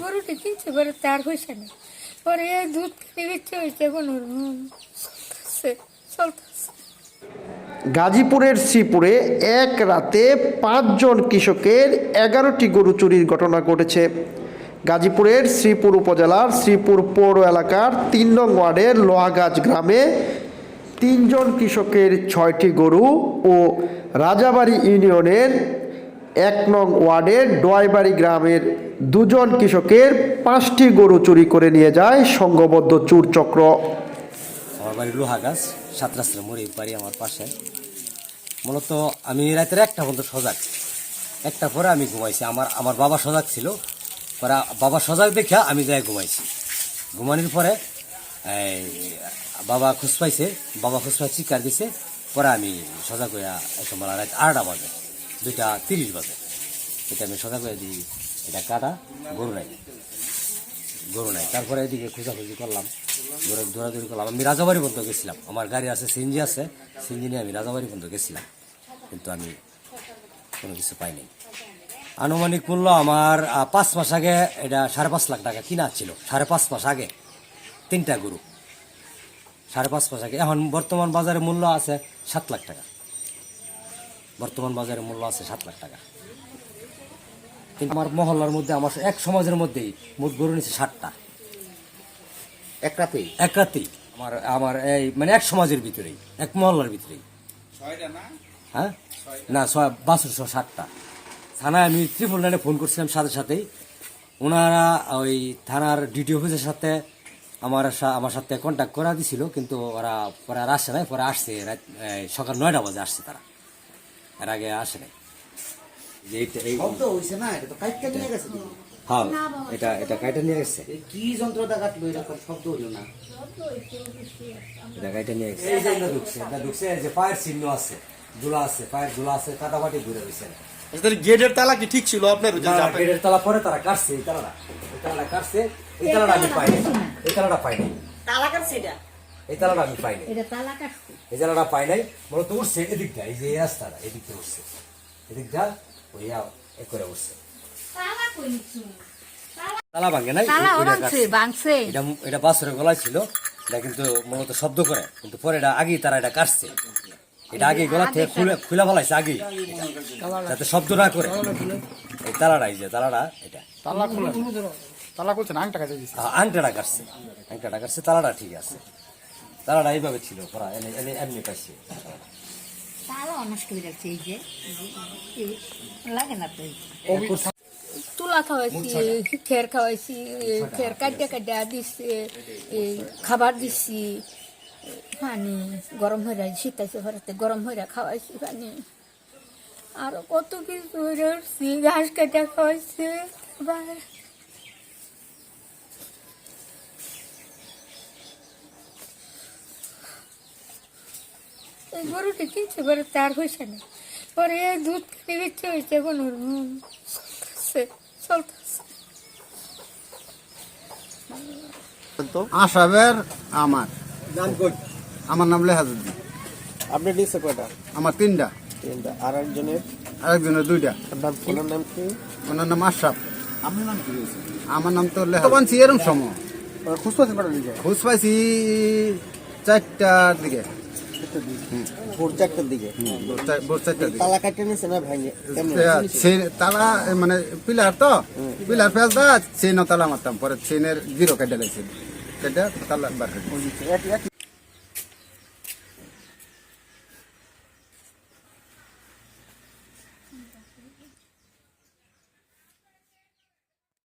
গরুটি কিনছে, পরে তার হয়েছে না পরে এই দুধ কিনে বিচ্ছে হয়েছে চলতেছে। গাজীপুরের শ্রীপুরে এক রাতে পাঁচজন কৃষকের এগারোটি গরু চুরির ঘটনা ঘটেছে। গাজীপুরের শ্রীপুর উপজেলার শ্রীপুর পৌর এলাকার তিন নং ওয়ার্ডের লোহাগাছ গ্রামে তিনজন কৃষকের ছয়টি গরু ও রাজাবাড়ি ইউনিয়নের এক নং ওয়ার্ডের ডোয়াইবাড়ি গ্রামের দুজন কৃষকের পাঁচটি গরু চুরি করে নিয়ে যায় সংঘবদ্ধ চুর চক্র। আমার বাড়ি আমার পাশে। মূলত আমি রাতের একটা পর্যন্ত সজাগ। একটা পরে আমি ঘুমাইছি। আমার আমার বাবা সজাগ ছিল। পরে বাবা সজাগ দেখে আমি যাই ঘুমাইছি। ঘুমানোর পরে বাবা খুশ পাইছে। বাবা খুশ পাই চিকার দিছে। পরে আমি সজাগ হইয়া একদম বেলা রাত আটটা বাজে। দুইটা তিরিশ বাজে এটা আমি সজাগ করে দিই, এটা কাটা গরু নাই। গরু নাই। তারপরে এদিকে খোঁজাখুঁজি করলাম দৌড়া দৌড়াদৌড়ি করলাম। আমি রাজাবাড়ি পর্যন্ত গেছিলাম। আমার গাড়ি আছে, সিএনজি আছে। সিএনজি নিয়ে আমি রাজাবাড়ি পর্যন্ত গেছিলাম। কিন্তু আমি কোনো কিছু পাইনি। আনুমানিক মূল্য আমার পাঁচ মাস আগে এটা সাড়ে পাঁচ লাখ টাকা কিনা ছিল। সাড়ে পাঁচ মাস আগে তিনটা গরু। সাড়ে পাঁচ মাস আগে। এখন বর্তমান বাজারে মূল্য আছে সাত লাখ টাকা। বর্তমান বাজারে মূল্য আছে সাত লাখ টাকা। কিন্তু আমার মহল্লার মধ্যে আমার এক সমাজের মধ্যেই মোট গরু নিচ্ছে ষাটটা। এক রাতেই? এক রাতেই। আমার আমার এই মানে এক সমাজের ভিতরেই এক মহল্লার ভিতরেই। হ্যাঁ? না ছয় বাষট্টি ষাটটা। থানায় আমি ত্রিপুল লাইনে ফোন করছিলাম সাথে সাথেই। ওনারা ওই থানার ডিটি অফিসের সাথে আমার সা- আমার সাথে কন্ট্যাক্ট করা দিছিল কিন্তু ওরা পরে আর আসছে নাই পরে আসছে সকাল নয়টা বাজে আসছে তারা। এর আগে আসে নাই যে এইটা- এই শব্দ হইছে না এটা তো কাইটটা নিয়ে গেছে দেখি। হ্যাঁ এটা এটা কাইটা নিয়ে গেছে কি যন্ত্রটা কাটলো এরকম শব্দ হইল না এটা কাইটা নিয়ে গেছে এই যে ঢুকছে এটা ঢুকছে যে পায়ের চিহ্ন আছে আছে পায়ের আছে ঘুরে রয়েছে তাহলে গেটের তালা কি ঠিক ছিল আপনার পেটের তলা পরে তারা কাটছে এই তালাটা এই তালাটা কাটছে এই তালাটা আমি পাইনি এই তালাটা পাইনি তালা কাটছে এটা এই তালাটা আমি পাইনি এটা এই তালাটা পাই নাই মূলত উঠছে এদিকটা এই যে এই রাস্তাটা এদিকটা উঠছে এদিকটা ওই এ করে উঠছে তালা ভাঙে নাই এটা কাটছে। এটা এটা গলায় ছিল এটা কিন্তু মূলত শব্দ করে কিন্তু পরে এটা আগেই তারা এটা কাটছে। এটা আগে গলা থেকে খুলে খুলে ফেলাইছে আগেই যাতে শব্দ না করে। এই তালাটা এই যে তালাটা এটা। তালা খোলা তালা খুলছে না আংটা কাটে দিছে। আংটাটা কাটছে। আংটাটা কাটছে তালাটা ঠিক আছে। তালাটা এইভাবে ছিল পরা এনে এনে এমনি কাটছে তালা নষ্ট হয়ে যাচ্ছে এই যে লাগে না তো তুলা খাওয়াইছি খের খাওয়াইছি খের কাটিয়া কাটিয়া দিছি এই খাবার দিছি পানি গরম হয়ে শীতাইছে ঘরেতে গরম হয়ে খাওয়াইছি পানি। আর কত কিছু ঘাস কাটিয়া খাওয়াইছে এই গরুটি কিনছে পরে তার হয়েছে না। পরে এই দুধ কিনে বিচ্ছে হয়েছে চলতেছে চলতেছে। আসাবের আমার। আমার নাম লেহাজুদ্দিন। আপনি দিচ্ছে কয়টা? আমার তিনটা। তিনটা। আর একজনের? আরেকজনের দুইটা। নাম কি? ওনার নাম কি? ওনার নাম আশরাফ। আমার নাম কি আমার নাম তো লেহাজুদ্দিন। এরম সময়। খুশ পাচ্ছেন কটার দিকে? পাইছি চারটার দিকে ভোর চারটার দিকে। ভোর চারটার দিকে। তালা কাটে নিছে না ভাঙে কেমন? তালা মানে পিলার তো। পিলার ফেস দা চেন তালা মারতাম পরে চেনের জিরো কেটে লাগছে কেটে তালা বার